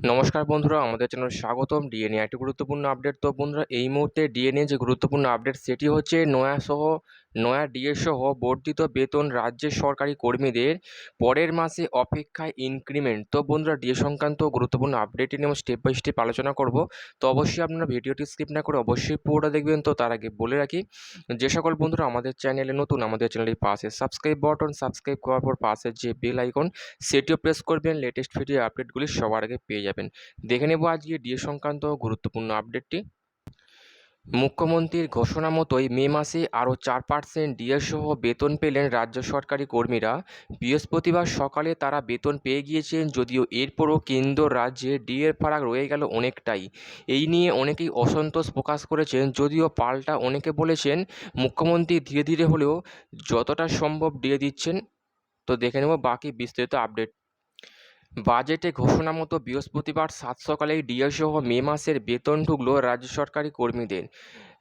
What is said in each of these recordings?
নমস্কার বন্ধুরা, আমাদের চ্যানেল স্বাগতম। ডিএনএ একটি গুরুত্বপূর্ণ আপডেট তো বন্ধুরা, এই মুহূর্তে ডিএনএ যে গুরুত্বপূর্ণ আপডেট সেটি হচ্ছে নয়া সহ নয়া ডিএ সহ বর্ধিত বেতন রাজ্যের সরকারি কর্মীদের পরের মাসে অপেক্ষায় ইনক্রিমেন্ট। তো বন্ধুরা, ডিএ সংক্রান্ত গুরুত্বপূর্ণ আপডেট নিয়ে স্টেপ বাই স্টেপ আলোচনা করব। তো অবশ্যই আপনারা ভিডিওটি স্কিপ না করে অবশ্যই পুরোটা দেখবেন। তো তার আগে বলে রাখি, যে সকল বন্ধুরা আমাদের চ্যানেলে নতুন, আমাদের চ্যানেলের পাশে সাবস্ক্রাইব বাটন সাবস্ক্রাইব করার পর পাশে যে বেল আইকন সেটিও প্রেস করবেন। লেটেস্ট ভিডিও আপডেটগুলি সবার আগে পেয়ে যাবেন। দেখে নেব আজকে ডিএ সংক্রান্ত গুরুত্বপূর্ণ আপডেটটি মুখ্যমন্ত্রীর ঘোষণা মতোই মে মাসে আরও চার পার্সেন্ট ডিএ সহ বেতন পেলেন রাজ্য সরকারি কর্মীরা। বৃহস্পতিবার সকালে তারা বেতন পেয়ে গিয়েছেন যদিও এরপরও কেন্দ্র রাজ্যে ডিএর ফারাক রয়ে গেল অনেকটাই। এই নিয়ে অনেকেই অসন্তোষ প্রকাশ করেছেন যদিও পাল্টা অনেকে বলেছেন মুখ্যমন্ত্রী ধীরে ধীরে হলেও যতটা সম্ভব ডিএ দিচ্ছেন। তো দেখে নেব বাকি বিস্তারিত আপডেট। বাজেটে ঘোষণা মতো বৃহস্পতিবার সাত সকালেই ডিএ সহ মে মাসের বেতন ঢুকল রাজ্য সরকারি কর্মীদের।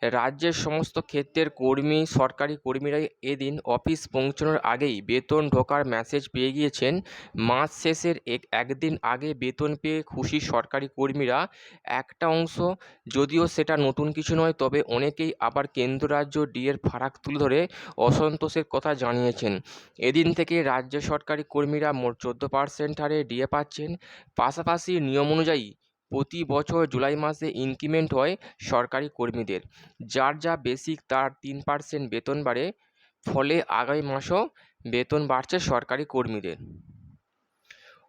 রাজ্যের সমস্ত ক্ষেত্রের কর্মী, সরকারি কর্মীরাই এদিন অফিস পৌঁছানোর আগেই বেতন ঢোকার মেসেজ পেয়ে গিয়েছেন। মাস শেষের এক, একদিন আগে বেতন পেয়ে খুশি সরকারি কর্মীরা। একটা অংশ, যদিও সেটা নতুন কিছু নয়, তবে অনেকেই আবার কেন্দ্র রাজ্য ডিএর ফারাক তুলে ধরে অসন্তোষের কথা জানিয়েছেন। এদিন থেকে রাজ্য সরকারি কর্মীরা মোট চোদ্দ পার্সেন্ট হারে ডিএ পাচ্ছেন। পাশাপাশি নিয়ম অনুযায়ী প্রতি বছর জুলাই মাসে ইনক্রিমেন্ট হয় সরকারি কর্মীদের। যার যা বেসিক তার তিন পার্সেন্ট বেতন বাড়ে, ফলে আগামী মাসেও বেতন বাড়ছে সরকারি কর্মীদের।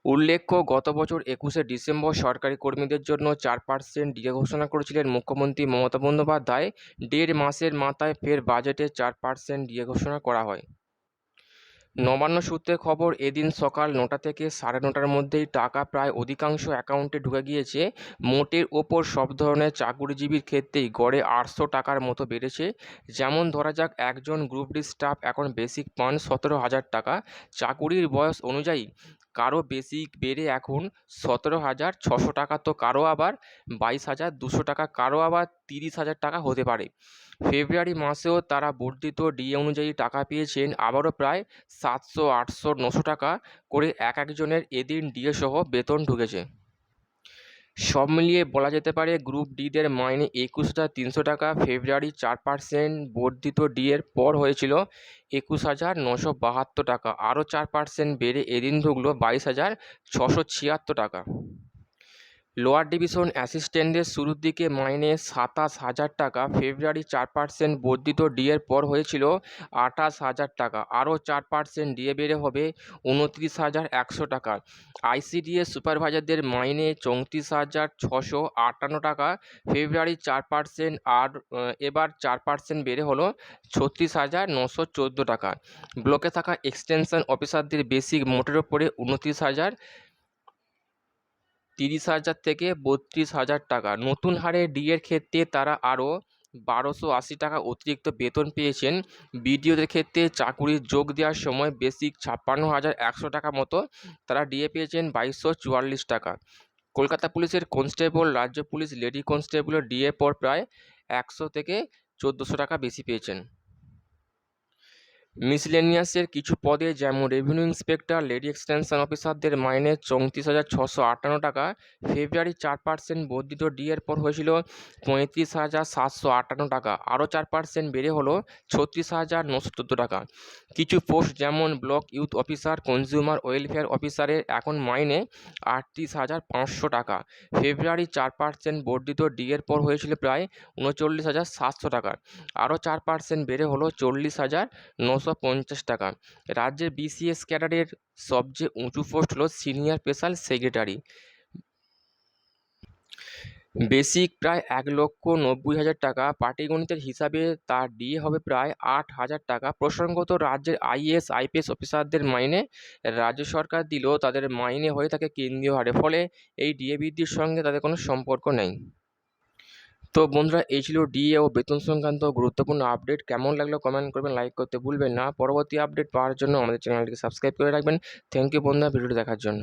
উল্লেখ্য, গত বছর একুশে ডিসেম্বর সরকারি কর্মীদের জন্য চার পার্সেন্ট ডিএ ঘোষণা করেছিলেন মুখ্যমন্ত্রী মমতা বন্দ্যোপাধ্যায়। দেড় মাসের মাথায় ফের বাজেটে চার পার্সেন্ট ডিএ ঘোষণা করা হয়। নবান্ন সূত্রে খবর, এদিন সকাল নটা থেকে সাড়ে নটার মধ্যেই টাকা প্রায় অধিকাংশ অ্যাকাউন্টে ঢুকে গিয়েছে। মোটের ওপর সব ধরনের চাকুরিজীবীর ক্ষেত্রেই গড়ে আটশো টাকার মতো বেড়েছে। যেমন ধরা যাক, একজন গ্রুপ ডি স্টাফ এখন বেসিক পান সতেরো হাজার টাকা। চাকুরির বয়স অনুযায়ী কারও বেসিক বেড়ে এখন সতেরো হাজার ছশো টাকা। তো কারও আবার বাইশ হাজার দুশো টাকা, কারও আবার তিরিশ হাজার টাকা হতে পারে। ফেব্রুয়ারি মাসেও তারা বর্ধিত ডিএ অনুযায়ী টাকা পেয়েছেন আবারও প্রায় সাতশো, আটশো, নশো টাকা করে এক একজনের এদিন ডিএ সহ বেতন ঢুকেছে। সব মিলিয়ে বলা যেতে পারে গ্রুপ ডিদের মাইনে একুশ হাজার তিনশো টাকা। ফেব্রুয়ারি চার পার্সেন্ট বর্ধিত ডি এর পর হয়েছিল একুশ হাজার নশো বাহাত্তর টাকা। আরও চার পার্সেন্ট বেড়ে এদিন ঢুকলো বাইশ হাজার ছশো ছিয়াত্তর টাকা। লোয়ার ডিভিশন অ্যাসিস্ট্যান্টদের শুরুর দিকে মাইনে সাতাশ হাজার টাকা, ফেব্রুয়ারি চার পার্সেন্ট বর্ধিত ডিএর পর হয়েছিল আঠাশ হাজার টাকা, আরও চার পার্সেন্ট ডিএ বেড়ে হবে উনত্রিশ হাজার একশো টাকা। আইসিডিএস সুপারভাইজারদের মাইনে চৌত্রিশ হাজার ছশো আটান্ন টাকা, ফেব্রুয়ারি চার পার্সেন্ট আর এবার চার পার্সেন্ট বেড়ে হলো ছত্রিশ হাজার নশো চোদ্দ টাকা। ব্লকে থাকা এক্সটেনশন অফিসারদের বেসিক মোটের ওপরে উনত্রিশ হাজার তিরিশ হাজার থেকে বত্রিশ হাজার টাকা। নতুন হারে ডিএর ক্ষেত্রে তারা আরও বারোশো আশি টাকা অতিরিক্ত বেতন পেয়েছেন। বিডিওদের ক্ষেত্রে চাকুরির যোগ দেওয়ার সময় বেসিক ছাপ্পান্ন হাজার একশো টাকা মতো তারা ডিএ পেয়েছেন বাইশশো চুয়াল্লিশ টাকা। কলকাতা পুলিশের কনস্টেবল, রাজ্য পুলিশ লেডি কনস্টেবলের ডিএ পর প্রায় একশো থেকে চোদ্দোশো টাকা বেশি পেয়েছেন। মিসলেনিয়াসের কিছু পদে যেমন রেভিনিউ ইন্সপেক্টর, লেডি এক্সটেনশন অফিসারদের মাইনে চৌত্রিশ হাজার ছশো আটান্ন টাকা, ফেব্রুয়ারি চার পার্সেন্ট বর্ধিত ডিএর পর হয়েছিল পঁয়ত্রিশ হাজার সাতশো আটান্ন টাকা, আরও চার পার্সেন্ট বেড়ে হলো ছত্রিশ হাজার নশো টাকা। কিছু পোস্ট যেমন block youth officer, consumer welfare অফিসারের এখন মাইনে আটত্রিশ হাজার পাঁচশো টাকা, ফেব্রুয়ারি চার পার্সেন্ট বর্ধিত ডিএর পর হয়েছিল প্রায় উনচল্লিশ হাজার সাতশো টাকা, আরও চার পার্সেন্ট বেড়ে হলো চল্লিশ হাজার নশো পঞ্চাশ টাকা। রাজ্যের বিসিএস ক্যাডারের সবচেয়ে উঁচু পোস্ট হলো সিনিয়র স্পেশাল সেক্রেটারি বেসিক প্রায় এক লক্ষ নব্বই হাজার টাকা। পাটিগণিতের হিসাবে তার ডিএ হবে প্রায় আট হাজার টাকা। প্রসঙ্গত রাজ্যের আইএএস আইপিএস অফিসারদের মাইনে রাজ্য সরকার দিলেও তাদের মাইনে হয়ে থাকে কেন্দ্রীয় হারে। ফলে এই ডিএ বৃদ্ধির সঙ্গে তাদের কোনো সম্পর্ক নেই। তো বন্ধুরা, এই ছিল ডিএ ও বেতন সংক্রান্ত গুরুত্বপূর্ণ আপডেট কেমন লাগল কমেন্ট করবেন লাইক করতে ভুলবেন না। পরবর্তী আপডেট পাওয়ার জন্য আমাদের চ্যানেলটিকে সাবস্ক্রাইব করে রাখবেন। থ্যাংক ইউ বন্ধুরা, ভিডিওটি দেখার জন্য।